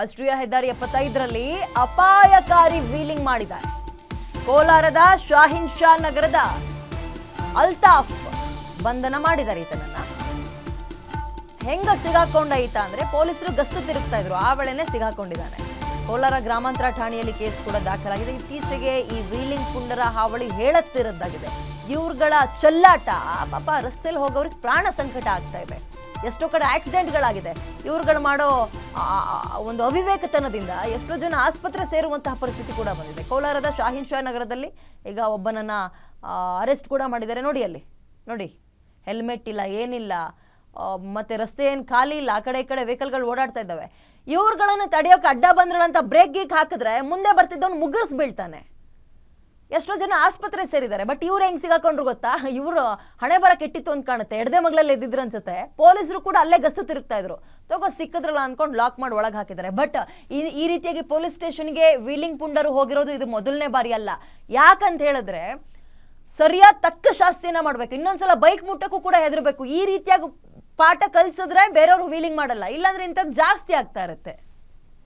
ರಾಷ್ಟ್ರೀಯ ಹೆದ್ದಾರಿ ಎಪ್ಪತ್ತೈದರಲ್ಲಿ ಅಪಾಯಕಾರಿ ವೀಲಿಂಗ್ ಮಾಡಿದ್ದಾರೆ. ಕೋಲಾರದ ಶಾಹಿನ್ ಶಾ ನಗರದ ಅಲ್ತಾಫ್ ಬಂಧನ ಮಾಡಿದ್ದಾರೆ ಈತನನ್ನ. ಹೆಂಗ ಸಿಗಾಕೊಂಡ ಈತ ಅಂದ್ರೆ ಪೊಲೀಸರು ಗಸ್ತು ತಿರುಗ್ತಾ ಇದ್ರು. ಆ ವೇಳೆನೆ ಸಿಗಾಕೊಂಡಿದ್ದಾನೆ. ಕೋಲಾರ ಗ್ರಾಮಾಂತರ ಠಾಣೆಯಲ್ಲಿ ಕೇಸ್ ಕೂಡ ದಾಖಲಾಗಿದೆ. ಇತ್ತೀಚೆಗೆ ಈ ವೀಲಿಂಗ್ ಪುಂಡರ ಹಾವಳಿ ಹೇಳತ್ತಿರದ್ದಾಗಿದೆ. ಇವ್ರುಗಳ ಚೆಲ್ಲಾಟ ಪಾಪ ರಸ್ತೆಯಲ್ಲಿ ಹೋಗೋರಿಗೆ ಪ್ರಾಣ ಸಂಕಟ ಆಗ್ತಾ ಇದೆ. ಎಷ್ಟೋ ಕಡೆ ಆಕ್ಸಿಡೆಂಟ್ಗಳಾಗಿದೆ. ಇವ್ರುಗಳು ಮಾಡೋ ಒಂದು ಅವಿವೇಕತನದಿಂದ ಎಷ್ಟೋ ಜನ ಆಸ್ಪತ್ರೆ ಸೇರುವಂತಹ ಪರಿಸ್ಥಿತಿ ಕೂಡ ಬಂದಿದೆ. ಕೋಲಾರದ ಶಾಹಿನ್ ಶಾ ನಗರದಲ್ಲಿ ಈಗ ಒಬ್ಬನನ್ನು ಅರೆಸ್ಟ್ ಕೂಡ ಮಾಡಿದ್ದಾರೆ. ನೋಡಿ ಅಲ್ಲಿ, ನೋಡಿ. ಹೆಲ್ಮೆಟ್ ಇಲ್ಲ, ಏನಿಲ್ಲ. ಮತ್ತು ರಸ್ತೆ ಏನು ಖಾಲಿ ಇಲ್ಲ, ಆ ಕಡೆ ಈ ಕಡೆ ವೆಹಿಕಲ್ಗಳು ಓಡಾಡ್ತಾ ಇದ್ದಾವೆ. ಇವ್ರುಗಳನ್ನು ತಡೆಯೋಕೆ ಅಡ್ಡ ಬಂದ್ರಂತ ಬ್ರೇಕ್ ಗೀಕ್ ಹಾಕಿದ್ರೆ ಮುಂದೆ ಬರ್ತಿದ್ದವನು ಮುಗ್ಗರ್ಸ್ ಬೀಳ್ತಾನೆ. ಎಷ್ಟೋ ಜನ ಆಸ್ಪತ್ರೆ ಸೇರಿದ್ದಾರೆ ಬಟ್ ಇವ್ರು ಹೆಂಗ್ ಸಿಗಾಕೊಂಡ್ರು ಗೊತ್ತಾ? ಇವರು ಹಣೆ ಬರ ಕೆಟ್ಟಿತ್ತು ಅಂತ ಕಾಣುತ್ತೆ. ಎಡದೆ ಮಗ್ಳಲ್ಲಿ ಎದ್ದಿದ್ರು ಅನ್ಸುತ್ತೆ. ಪೊಲೀಸರು ಕೂಡ ಅಲ್ಲೇ ಗಸ್ತು ತಿರುಗ್ತಾ ಇದ್ರು. ತಗೋ ಸಿಕ್ಕಿದ್ರಲ್ಲ ಅನ್ಕೊಂಡು ಲಾಕ್ ಮಾಡಿ ಒಳಗೆ ಹಾಕಿದ್ದಾರೆ. ಬಟ್ ಈ ಈ ರೀತಿಯಾಗಿ ಪೊಲೀಸ್ ಸ್ಟೇಷನ್ಗೆ ವೀಲಿಂಗ್ ಪುಂಡರು ಹೋಗಿರೋದು ಇದು ಮೊದಲನೇ ಬಾರಿ ಅಲ್ಲ. ಯಾಕಂತ ಹೇಳಿದ್ರೆ ಸರಿಯಾದ ತಕ್ಕ ಶಾಸ್ತಿಯನ್ನ ಮಾಡ್ಬೇಕು. ಇನ್ನೊಂದ್ಸಲ ಬೈಕ್ ಮುಟ್ಟಕ್ಕೂ ಕೂಡ ಹೆದರಬೇಕು. ಈ ರೀತಿಯಾಗಿ ಪಾಠ ಕಲ್ಸಿದ್ರೆ ಬೇರೆಯವರು ವೀಲಿಂಗ್ ಮಾಡಲ್ಲ. ಇಲ್ಲಾಂದ್ರೆ ಇಂಥದ್ದು ಜಾಸ್ತಿ ಆಗ್ತಾ ಇರುತ್ತೆ.